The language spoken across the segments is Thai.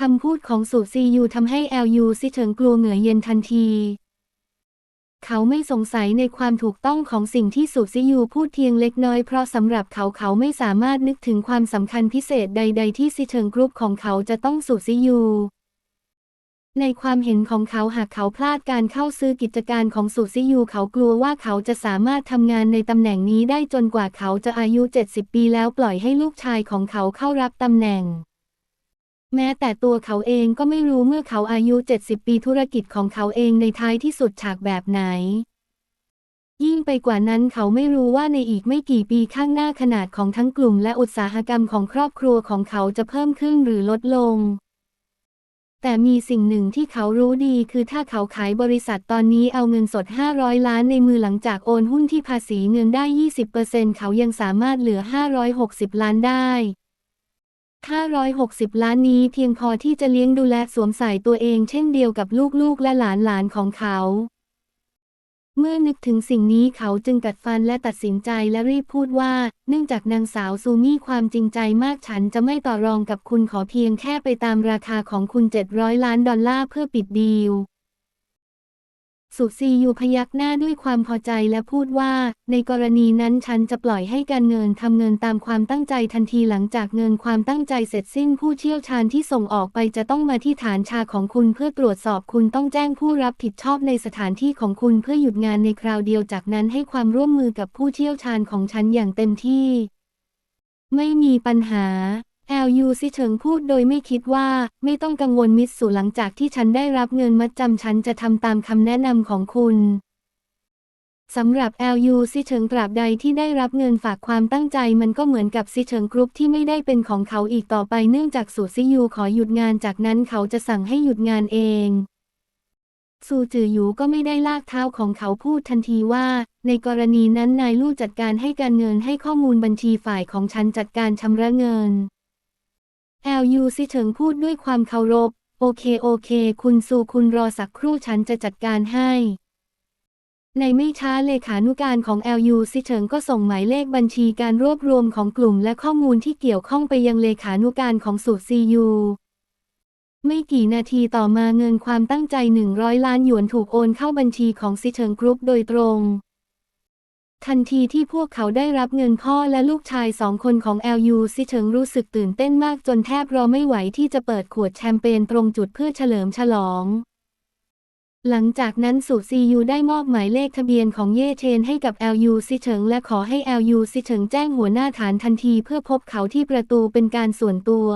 คำพูดของสุซียูทำให้แอลยูซิเฉิงกลัวเหงื่อเย็นทันที เขาไม่สงสัยในความถูกต้องของสิ่งที่สุซิยูพูดเพียงเล็กน้อยเพราะสำหรับเขาเขาไม่สามารถนึกถึงความสำคัญพิเศษใด ๆ ที่ซิเฉิงกรุ๊ปของเขาจะต้องสุซิยูในความเห็นของเขาหากเขาพลาดการเข้าซื้อกิจการของสุซิยูเขากลัวว่าเขาจะสามารถทำงานในตำแหน่งนี้ได้จนกว่าเขาจะอายุ 70 ปีแล้วปล่อยให้ลูกชายของเขาเข้ารับตำแหน่ง แม้แต่ตัวเขาเองก็ไม่รู้เมื่อเขาอายุ 70 ปีธุรกิจของเขาเองในท้ายที่สุดฉากแบบไหน ยิ่งไปกว่านั้นเขาไม่รู้ว่าในอีกไม่กี่ปีข้างหน้าขนาดของทั้งกลุ่มและอุตสาหกรรมของครอบครัวของเขาจะเพิ่มขึ้นหรือลดลง แต่มีสิ่งหนึ่งที่เขารู้ดีคือถ้าเขาขายบริษัทตอนนี้เอาเงินสด 500 ล้านในมือหลังจากโอนหุ้นที่ภาษีเงินได้ 20%เขายังสามารถเหลือ 560 ล้านได้ 560 ล้านนี้เพียงพอที่จะเลี้ยงดูและสวมใส่ตัวเองเช่นเดียวกับลูกๆและหลานๆของเขา เมื่อนึกถึงสิ่งนี้เขาจึงกัดฟันและตัดสินใจและรีบพูดว่า เนื่องจากนางสาวซูมี่ความจริงใจมากฉันจะไม่ต่อรองกับคุณขอเพียงแค่ไปตามราคาของคุณ 700 ล้านดอลลาร์เพื่อปิดดีล สุซียูพยักหน้าด้วยความพอใจและพูดว่า ในกรณีนั้นฉันจะปล่อยให้การเงินทำเงินตามความตั้งใจทันทีหลังจากเงินความตั้งใจเสร็จสิ้นผู้เชี่ยวชาญที่ส่งออกไปจะต้องมาที่ฐานชาของคุณเพื่อตรวจสอบคุณต้องแจ้งผู้รับผิดชอบในสถานที่ของคุณเพื่อหยุดงานในคราวเดียวจากนั้นให้ความร่วมมือกับผู้เชี่ยวชาญของฉันอย่างเต็มที่ ไม่มีปัญหา แอลยูซิเฉิงพูดโดยไม่คิดว่าไม่ต้องกังวลมิตรสู่หลังจากที่ฉันได้รับเงินมัดจำฉันจะทำตามคำแนะนำของคุณสำหรับแอลยูซิเฉิงตราบใดที่ได้รับเงินฝากความตั้งใจมันก็เหมือนกับซิเฉิงกรุ๊ปที่ไม่ได้เป็นของเขาอีกต่อไปเนื่องจากสูซิยูขอหยุดงานจากนั้นเขาจะสั่งให้หยุดงานเอง ซูจือหยูก็ไม่ได้ลากเท้าของเขาพูดทันทีว่า ในกรณีนั้นนายลู่จัดการให้การเงินให้ข้อมูลบัญชีฝ่ายของฉันจัดการชำระเงิน แอลยูซิเฉิงพูดด้วยความเคารพ โอเคโอเค คุณซูคุณรอสักครู่ฉันจะจัดการให้ ในไม่ช้าเลขานุการของ LU ซิเฉิงก็ส่งหมายเลขบัญชีการรวบรวมของกลุ่มและข้อมูลที่เกี่ยวข้องไปยังเลขานุการของสูตร CU ไม่กี่นาทีต่อมาเงินความตั้งใจ 100 ล้านหยวนถูกโอนเข้าบัญชีของซิเฉิงกรุ๊ปโดยตรง ทันทีที่พวกเขาได้รับเงินพ่อและลูกชายสองคนของ LU ซิเฉิงรู้สึกตื่นเต้นมากจนแทบรอไม่ไหวที่จะเปิดขวดแชมเปญตรงจุดเพื่อเฉลิมฉลอง หลังจากนั้นสูซียูได้มอบหมายเลขทะเบียนของเย่เชนให้กับ LU ซิเฉิงและขอให้ LU ซิเฉิงแจ้งหัวหน้าฐานทันทีเพื่อพบเขาที่ประตูเป็นการส่วนตัว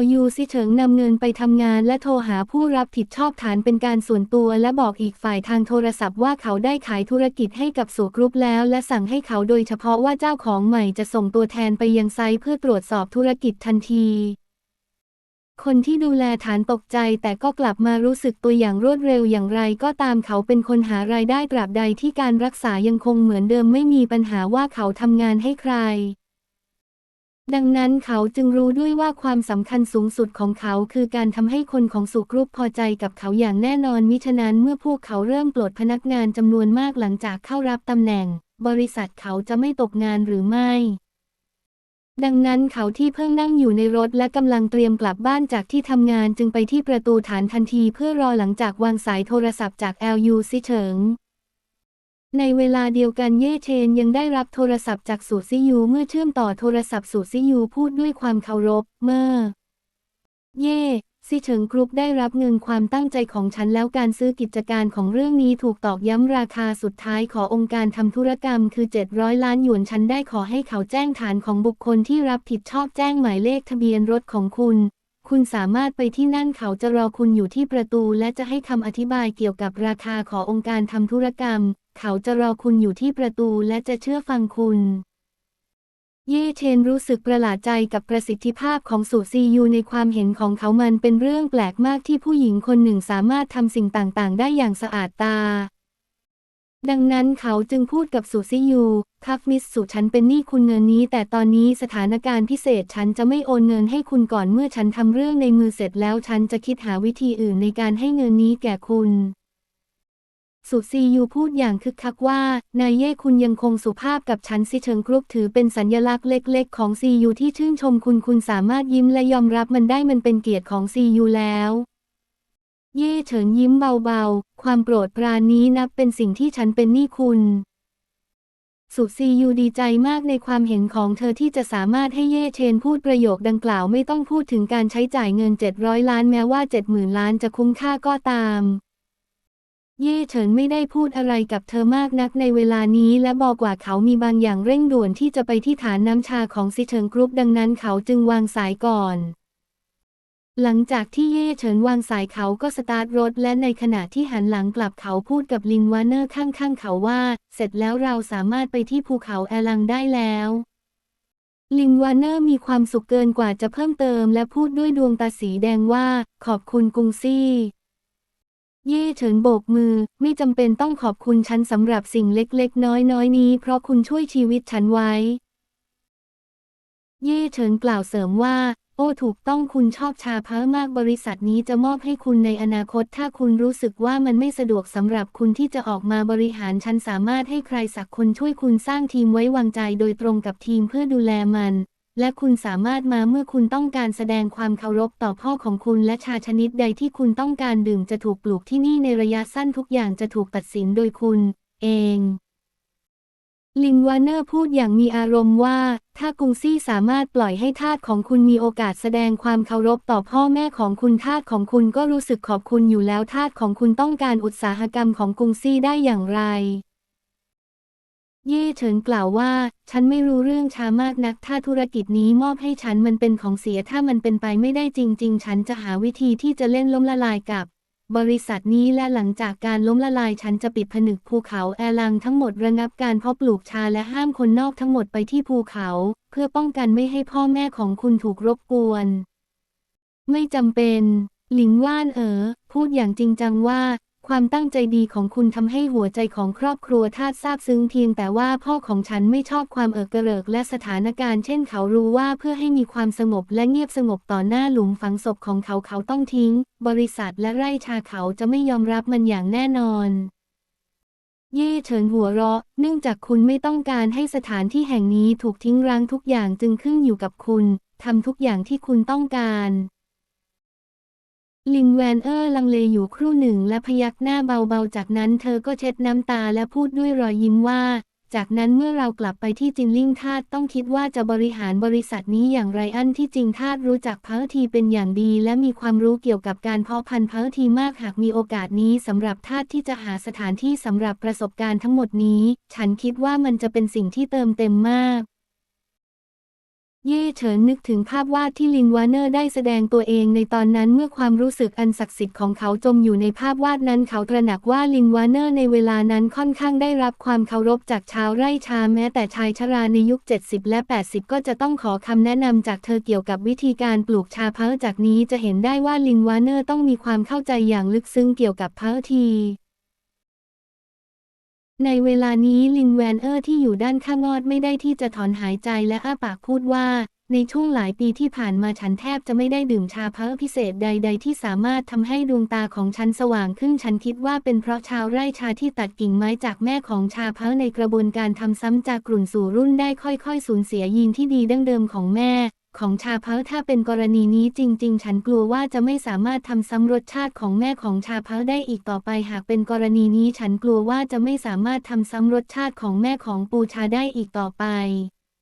LU ซิเฉิงนำเงินไปทำงานและโทรหาผู้รับผิดชอบฐานเป็นการส่วนตัว และบอกอีกฝ่ายทางโทรศัพท์ว่าเขาได้ขายธุรกิจให้กับสูกรุ๊ปแล้ว และสั่งให้เขาโดยเฉพาะว่าเจ้าของใหม่จะส่งตัวแทนไปยังไซต์เพื่อตรวจสอบธุรกิจทันที คนที่ดูแลฐานตกใจแต่ก็กลับมารู้สึกตัวอย่างรวดเร็วอย่างไรก็ตามเขาเป็นคนหารายได้ตราบใดที่การรักษายังคงเหมือนเดิมไม่มีปัญหาว่าเขาทำงานให้ใคร ดังนั้นเขาจึงรู้ด้วยว่าความสำคัญสูงสุดของเขาคือการทำให้คนของสุกรุปพอใจกับเขาอย่างแน่นอนมิฉะนั้นเมื่อพวกเขาเริ่มปลดพนักงานจำนวนมากหลังจากเข้ารับตำแหน่ง บริษัทเขาจะไม่ตกงานหรือไม่ ดังนั้นเขาที่เพิ่งนั่งอยู่ในรถและกำลังเตรียมกลับบ้านจากที่ทำงานจึงไปที่ประตูฐานทันทีเพื่อรอหลังจากวางสายโทรศัพท์จาก LU ซิเฉิง ในเวลาเดียวกันเย่เชนยังได้รับโทรศัพท์จากสูซิยูเมื่อเชื่อมต่อโทรศัพท์สูซิยูพูดด้วยความเคารพ เมื่อ เย่ซิเฉิงกรุ๊ปได้รับเงินความตั้งใจของฉันแล้วการซื้อกิจการของเรื่องนี้ถูกตอกย้ำราคาสุดท้ายขอองค์การทำธุรกรรมคือ 700 ล้านหยวนฉันได้ขอให้เขาแจ้งฐานของบุคคลที่รับผิดชอบแจ้งหมายเลขทะเบียนรถของคุณ คุณสามารถไปที่นั่นเขาจะรอคุณอยู่ที่ประตู และจะให้คำอธิบายเกี่ยวกับราคาขอองค์การทำธุรกรรม เขาจะรอคุณอยู่ที่ประตูและจะเชื่อฟังคุณ เย่เชนรู้สึกประหลาดใจกับประสิทธิภาพของสูซียูในความเห็นของเขามันเป็นเรื่องแปลกมากที่ผู้หญิงคนหนึ่งสามารถทำสิ่งต่างๆ ได้อย่างสะอาดตา ดังนั้นเขาจึงพูดกับสูซิยูคักมิสสุฉันเป็นหนี้คุณเงินนี้ แต่ตอนนี้สถานการณ์พิเศษฉันจะไม่โอนเงินให้คุณก่อนเมื่อฉันทำเรื่องในมือเสร็จแล้วฉันจะคิดหาวิธีอื่นในการให้เงินนี้แก่คุณ สุซียูพูดอย่างคึกคักว่า นายเย่คุณยังคงสุภาพกับฉันสิเฉิงกรุ๊ปถือเป็นสัญลักษณ์เล็ก ๆ ของซียูที่ชื่นชมคุณคุณสามารถยิ้มและยอมรับมันได้มันเป็นเกียรติของซียูแล้ว เย่เฉินยิ้มเบาๆ ความโปรดปรานนี้นับเป็นสิ่งที่ฉันเป็นหนี้คุณสุซียูดีใจมากในความเห็นของเธอที่จะสามารถให้เย่เชนพูดประโยคดังกล่าวไม่ต้องพูดถึงการใช้จ่ายเงิน 700 ล้านแม้ว่า 70,000 ล้านจะคุ้มค่าก็ตาม เย่เฉินไม่ได้พูดอะไรกับเธอมากนักในเวลานี้และบอกว่าเขามีบางอย่างเร่งด่วนที่จะไปที่ฐานน้ำชาของซิเฉิงกรุ๊ปดังนั้นเขาจึงวางสายก่อน หลังจากที่เย่เฉินวางสายเขาก็สตาร์ทรถและในขณะที่หันหลังกลับเขาพูดกับลินวานเนอร์ข้างๆเขาว่า เสร็จแล้วเราสามารถไปที่ภูเขาแอลังได้แล้วลินวานเนอร์มีความสุขเกินกว่าจะเพิ่มเติมและพูดด้วยดวงตาสีแดงว่า ขอบคุณกุงซี่ เย่เฉินโบกมือ ไม่จำเป็นต้องขอบคุณฉันสำหรับสิ่งเล็กๆ น้อยๆ นี้ เพราะคุณช่วยชีวิตฉันไว้ เย่เฉินกล่าวเสริมว่า โอ้ถูกต้องคุณชอบชาเพอมากบริษัทนี้จะมอบให้คุณในอนาคต ถ้าคุณรู้สึกว่ามันไม่สะดวกสำหรับคุณที่จะออกมาบริหารฉันสามารถให้ใครสักคนช่วยคุณสร้างทีมไว้วางใจโดยตรงกับทีมเพื่อดูแลมัน และคุณสามารถมาเมื่อคุณต้องการแสดงความเคารพต่อพ่อของคุณและชาชนิดใดที่คุณต้องการดื่มจะถูกปลูกที่นี่ในระยะสั้นทุกอย่างจะถูกตัดสินโดยคุณ เอง ลินวานเนอร์พูดอย่างมีอารมณ์ว่า ถ้ากุงซี่สามารถปล่อยให้ทาสของคุณมีโอกาสแสดงความเคารพต่อพ่อแม่ของคุณทาสของคุณก็รู้สึกขอบคุณอยู่แล้วทาสของคุณต้องการอุตสาหกรรมของกุงซี่ได้อย่างไร เย่เฉินกล่าวว่า ฉันไม่รู้เรื่องชามากนัก ถ้าธุรกิจนี้มอบให้ฉันมันเป็นของเสียถ้ามันเป็นไปไม่ได้จริง ๆ ฉันจะหาวิธีที่จะเล่นล้มละลายกับบริษัทนี้และหลังจากการล้มละลายฉันจะปิดผนึกภูเขาแอลังทั้งหมดระงับการเพาะปลูกชาและห้ามคนนอกทั้งหมดไปที่ภูเขา เพื่อป้องกันไม่ให้พ่อแม่ของคุณถูกรบกวน ไม่จำเป็น หลิงว่านเอ๋อพูดอย่างจริงจังว่า ความตั้งใจดีของคุณทำให้หัวใจของครอบครัวทาสซาบซึ้งเพียงแต่ว่าพ่อของฉันไม่ชอบความเอิกกระเริกและสถานการณ์เช่นเขารู้ว่าเพื่อให้มีความสงบและเงียบสงบต่อหน้าหลุมฝังศพของเขาเขาต้องทิ้ง บริษัทและไร่ชาเขาจะไม่ยอมรับมันอย่างแน่นอน เย่เฉินหัวเราะ เนื่องจากคุณไม่ต้องการให้สถานที่แห่งนี้ถูกทิ้งร้างทุกอย่างจึงขึ้นอยู่กับคุณทำทุกอย่างที่คุณต้องการ ลินแวนเออร์ลังเลอยู่ครู่หนึ่งและพยักหน้าเบาๆ จากนั้นเธอก็เช็ดน้ำตาและพูดด้วยรอยยิ้มว่า จากนั้นเมื่อเรากลับไปที่จินลิงทาสต้องคิดว่าจะบริหารบริษัทนี้อย่างไรอันที่จริงทาสรู้จักเพอร์ทีเป็นอย่างดี และมีความรู้เกี่ยวกับการเพาะพันธุ์เพอร์ทีมากหากมีโอกาสนี้สำหรับทาสที่จะหาสถานที่สำหรับประสบการณ์ทั้งหมดนี้ ฉันคิดว่ามันจะเป็นสิ่งที่เติมเต็มมาก เย่เฉินนึกถึงภาพวาดที่ลินวานเนอร์ได้แสดงตัวเองในตอนนั้นเมื่อความรู้สึกอันศักดิ์สิทธิ์ของเขาจมอยู่ในภาพวาดนั้นเขาตระหนักว่าลินวานเนอร์ในเวลานั้นค่อนข้างได้รับความเคารพจากชาวไร่ชาแม้แต่ชายชราในยุค 70 และ 80 ก็จะต้องขอคำแนะนำจากเธอเกี่ยวกับวิธีการปลูกชาเพาจากนี้จะเห็นได้ว่าลินวานเนอร์ต้องมีความเข้าใจอย่างลึกซึ้งเกี่ยวกับเพาที ในเวลานี้ลินแวนเออร์ที่อยู่ด้านข้างอดไม่ได้ที่จะถอนหายใจและอ้าปากพูดว่า ในช่วงหลายปีที่ผ่านมาฉันแทบจะไม่ได้ดื่มชาเพอพิเศษใด ๆ ที่สามารถทำให้ดวงตาของฉันสว่างขึ้นฉันคิดว่าเป็นเพราะชาวไร่ชาที่ตัดกิ่งไม้จากแม่ของชาเพอในกระบวนการทำซ้ำจากกลุ่นสู่รุ่นได้ค่อย ๆ สูญเสียยีนที่ดีดั้งเดิมของแม่ ของชาเพาถ้าเป็นกรณีนี้จริง ๆ ฉันกลัวว่าจะไม่สามารถทำซ้ำรสชาติของแม่ของชาเพาได้อีกต่อไป หากเป็นกรณีนี้ฉันกลัวว่าจะไม่สามารถทำซ้ำรสชาติของแม่ของปูชาได้อีกต่อไป